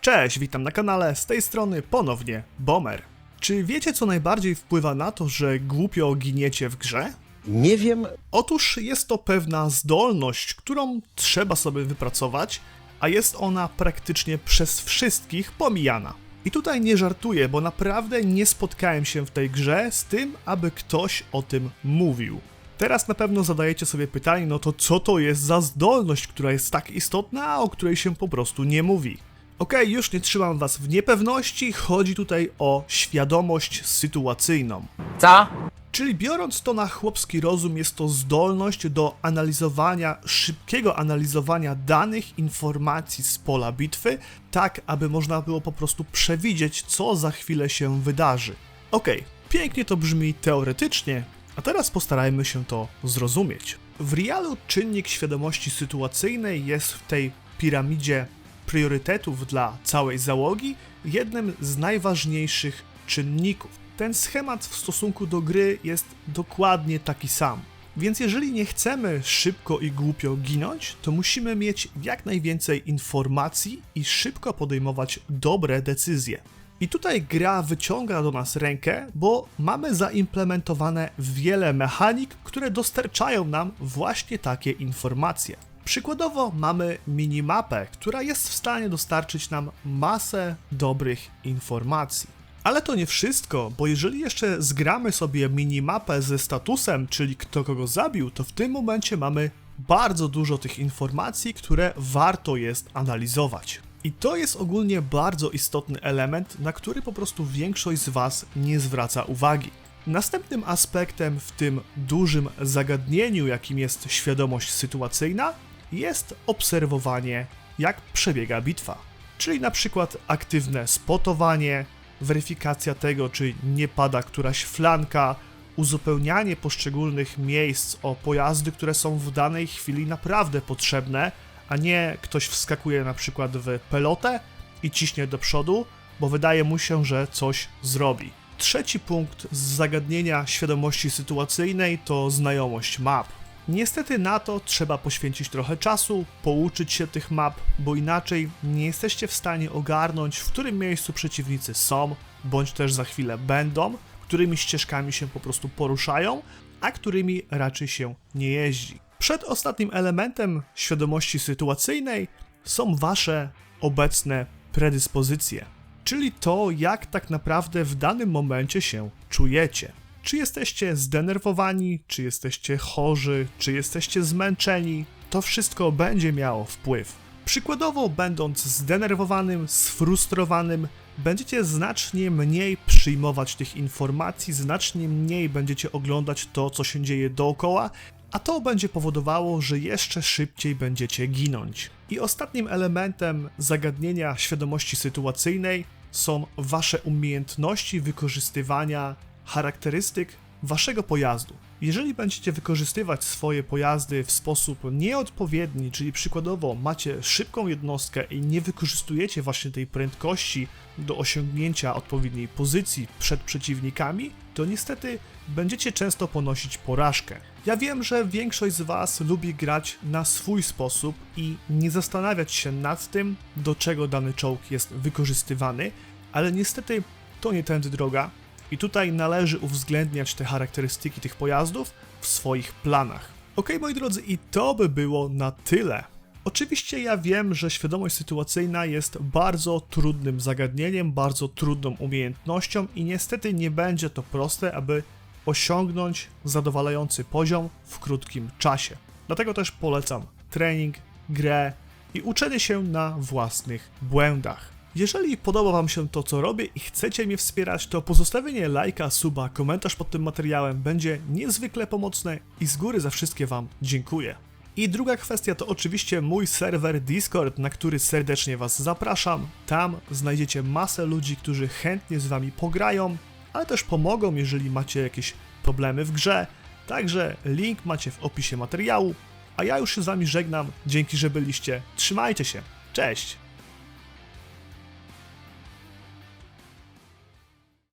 Cześć, witam na kanale, z tej strony ponownie Bomer. Czy wiecie co najbardziej wpływa na to, że głupio giniecie w grze? Nie wiem, Otóż jest to pewna zdolność, którą trzeba sobie wypracować, a jest ona praktycznie przez wszystkich pomijana. I tutaj nie żartuję, bo naprawdę nie spotkałem się w tej grze z tym, aby ktoś o tym mówił. Teraz na pewno zadajecie sobie pytanie, no to co to jest za zdolność, która jest tak istotna, a o której się po prostu nie mówi? Okej, już nie trzymam was w niepewności, chodzi tutaj o świadomość sytuacyjną. Co? Czyli biorąc to na chłopski rozum, jest to zdolność do analizowania, szybkiego analizowania danych, informacji z pola bitwy, tak aby można było po prostu przewidzieć, co za chwilę się wydarzy. Okej, pięknie to brzmi teoretycznie, a teraz postarajmy się to zrozumieć. W realu czynnik świadomości sytuacyjnej jest w tej piramidzie priorytetów dla całej załogi jednym z najważniejszych czynników. Ten schemat w stosunku do gry jest dokładnie taki sam. Więc jeżeli nie chcemy szybko i głupio ginąć, to musimy mieć jak najwięcej informacji i szybko podejmować dobre decyzje. I tutaj gra wyciąga do nas rękę, bo mamy zaimplementowane wiele mechanik, które dostarczają nam właśnie takie informacje. Przykładowo mamy minimapę, która jest w stanie dostarczyć nam masę dobrych informacji. Ale to nie wszystko, bo jeżeli jeszcze zgramy sobie minimapę ze statusem, czyli kto kogo zabił, to w tym momencie mamy bardzo dużo tych informacji, które warto jest analizować. I to jest ogólnie bardzo istotny element, na który po prostu większość z Was nie zwraca uwagi. Następnym aspektem w tym dużym zagadnieniu, jakim jest świadomość sytuacyjna, jest obserwowanie, jak przebiega bitwa. Czyli na przykład aktywne spotowanie, weryfikacja tego, czy nie pada któraś flanka, uzupełnianie poszczególnych miejsc o pojazdy, które są w danej chwili naprawdę potrzebne, a nie ktoś wskakuje na przykład w pelotę i ciśnie do przodu, bo wydaje mu się, że coś zrobi. Trzeci punkt z zagadnienia świadomości sytuacyjnej to znajomość map. Niestety na to trzeba poświęcić trochę czasu, pouczyć się tych map, bo inaczej nie jesteście w stanie ogarnąć, w którym miejscu przeciwnicy są, bądź też za chwilę będą, którymi ścieżkami się po prostu poruszają, a którymi raczej się nie jeździ. Przed ostatnim elementem świadomości sytuacyjnej są wasze obecne predyspozycje, czyli to, jak tak naprawdę w danym momencie się czujecie. Czy jesteście zdenerwowani, czy jesteście chorzy, czy jesteście zmęczeni, to wszystko będzie miało wpływ. Przykładowo, będąc zdenerwowanym, sfrustrowanym, będziecie znacznie mniej przyjmować tych informacji, znacznie mniej będziecie oglądać to, co się dzieje dookoła, a to będzie powodowało, że jeszcze szybciej będziecie ginąć. I ostatnim elementem zagadnienia świadomości sytuacyjnej są wasze umiejętności wykorzystywania charakterystyk waszego pojazdu. Jeżeli będziecie wykorzystywać swoje pojazdy w sposób nieodpowiedni, czyli przykładowo macie szybką jednostkę i nie wykorzystujecie właśnie tej prędkości do osiągnięcia odpowiedniej pozycji przed przeciwnikami, to niestety będziecie często ponosić porażkę. Ja wiem, że większość z Was lubi grać na swój sposób i nie zastanawiać się nad tym, do czego dany czołg jest wykorzystywany, ale niestety to nie tędy droga i tutaj należy uwzględniać te charakterystyki tych pojazdów w swoich planach. Ok, moi drodzy, i to by było na tyle. Oczywiście ja wiem, że świadomość sytuacyjna jest bardzo trudnym zagadnieniem, bardzo trudną umiejętnością i niestety nie będzie to proste, aby osiągnąć zadowalający poziom w krótkim czasie. Dlatego też polecam trening, grę i uczenie się na własnych błędach. Jeżeli podoba Wam się to, co robię i chcecie mnie wspierać, to pozostawienie lajka, suba, komentarz pod tym materiałem będzie niezwykle pomocne i z góry za wszystkie Wam dziękuję. I druga kwestia to oczywiście mój serwer Discord, na który serdecznie Was zapraszam. Tam znajdziecie masę ludzi, którzy chętnie z Wami pograją, ale też pomogą, jeżeli macie jakieś problemy w grze. Także link macie w opisie materiału. A ja już się z Wami żegnam. Dzięki, że byliście. Trzymajcie się. Cześć!